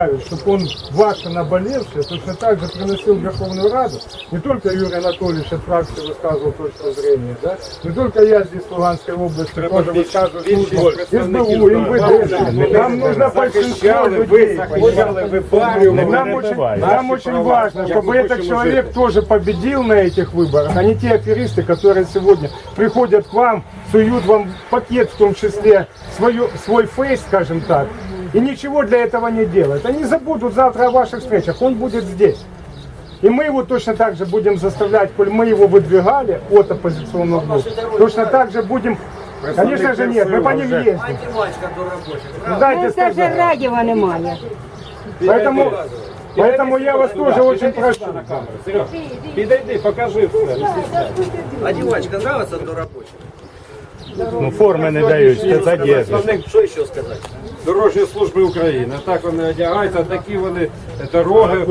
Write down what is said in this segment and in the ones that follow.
чтобы он ваше наболевшее точно так же приносил в Верховную Раду. Не только Юрий Анатольевич от фракции высказывал точку зрения, да? не только я здесь в Луганской области тоже высказываю службу СБУ, МВД. Нам нужно большинство людей. Нам очень, нам очень важно, чтобы этот человек тоже победил на этих выборах, а не те аферисты, которые сегодня приходят к вам, суют вам пакет в том числе, свою, свой фейс, скажем так, и ничего для этого не делают. Они забудут завтра о ваших встречах, он будет здесь. И мы его точно так же будем заставлять, коль мы его выдвигали от оппозиционного блока, точно так же будем, конечно же нет, мы по ним ездим. Ну, Дайте Ну, це ж сказать. радіва немає. Поэтому, поэтому я вас тоже очень прошу. Серег, підійди, покажи все. Одевачка нравится до рабочего? Ну, форми не дають, це одежда. що ще сказати? Дорожні служби України. Так вони одягаються, такі вони дороги.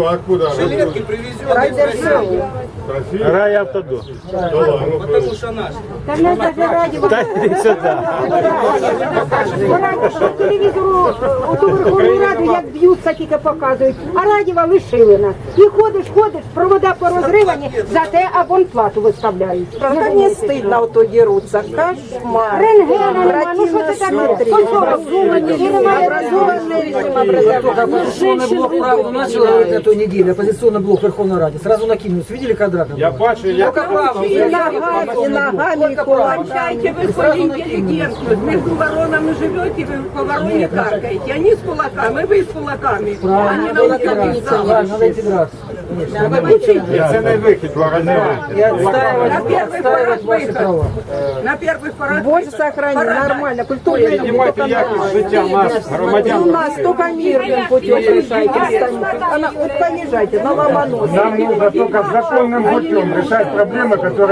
Жилетки привезет из России, Райавтодор. потому что наш. Та в нас даже. Та йди сюди. По телевізору у ту Верховну Раду, як б'ються, тільки показують. А радіва лишили нас. І ходиш, ходиш, провода порозривані, зате абонплату виставляють. Да не стыдно вот то дерутся. Кошмар. Рентгена нема, ну що Противно це таке? смотреть. Образовані, і немає Образованные образованих. людям образование. Оппозиционный блок правду начал говорить на той неделе, оппозиционный блок Верховной Ради. Сразу накинулся. Видели квадратом? Я бачу, як Только право. И ногами, и ногами, и кулаками. Кончайте вы свою интеллигентность. Между воронами живете, вы по вороне каркаете. Они с кулаками, вы с кулаками. Они Правильно, на надо уровне интегрироваться. зала. Правильно, надо интегрироваться. Це не вихід, И отстаивать, На первый отстаивать порог ваши выход. права. На первых порах Боже, сохрани, нормально, культурно. піднімайте якість життя нас, У громадян. нас только мирным путем решайте. Она, вот поезжайте на ломонос. Нам нужно только законным путем решать проблемы, которые